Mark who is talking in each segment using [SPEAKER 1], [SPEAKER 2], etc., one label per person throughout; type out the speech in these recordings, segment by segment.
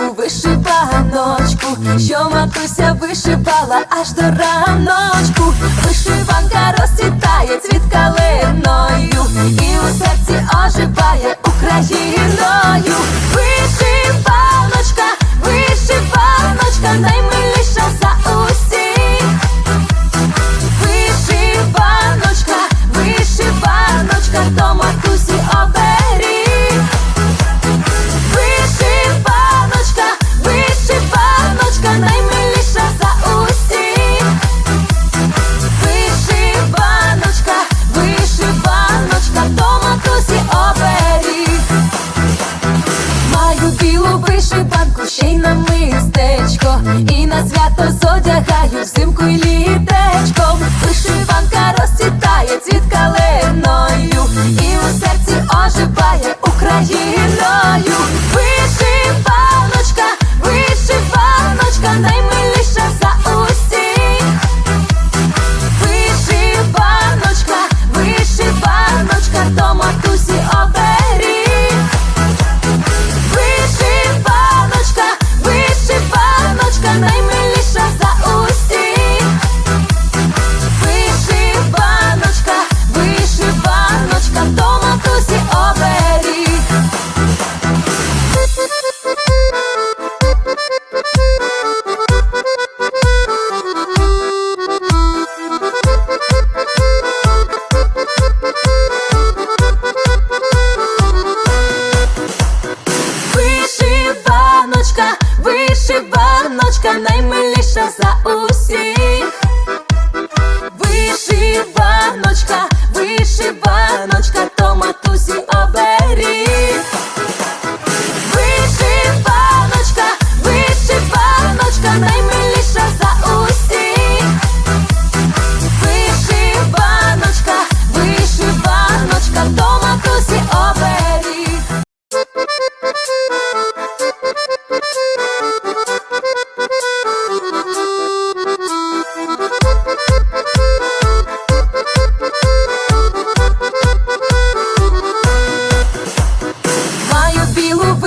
[SPEAKER 1] раночку, вишиваночку, що матуся вишивала аж до раночку, вишиванка розцвітає цвіт калиною. і на свято зодягаю взимку й літечком. Вишиванка розцвітає цвіт калиною і у серці оживає. сильніша за усіх, вишиваночка, вишиваночка.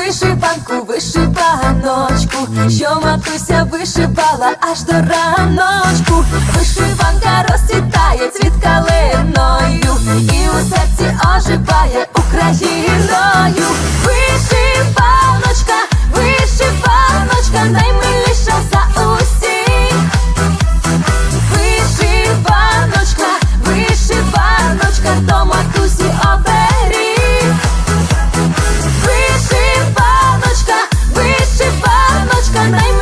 [SPEAKER 1] вишиванку, вишиваночку, що матуся вишивала аж до раночку. Вишиванка розцвітає цвіт калиною і у серці оживає Україною. Вишиваночка, вишиваночка, наймиліша за усіх. Вишиваночка, вишиваночка, до матусі my